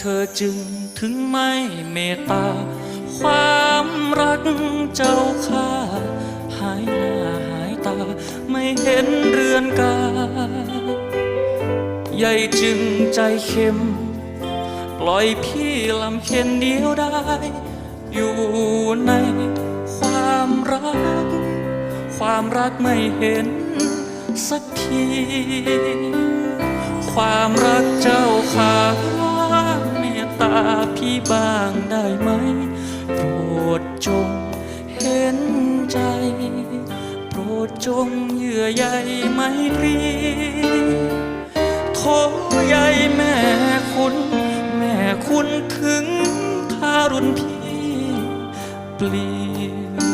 เธอจึงถึงไม่เมตตา ความรักเจ้าค่าหายหน้าหายตา ไม่เห็นเรือนกาใหญ่จึงใจเข้ม ปล่อยพี่ลำเค็นเดียวได้ อยู่ในความรัก ความรักไม่เห็นสักที พี่บ้างได้ไหม โปรดจงเห็นใจ โปรดจงเยื่อใยไมตรีโทใยแม่คุณ แม่คุณถึงทารุณพี่เปลี่ยน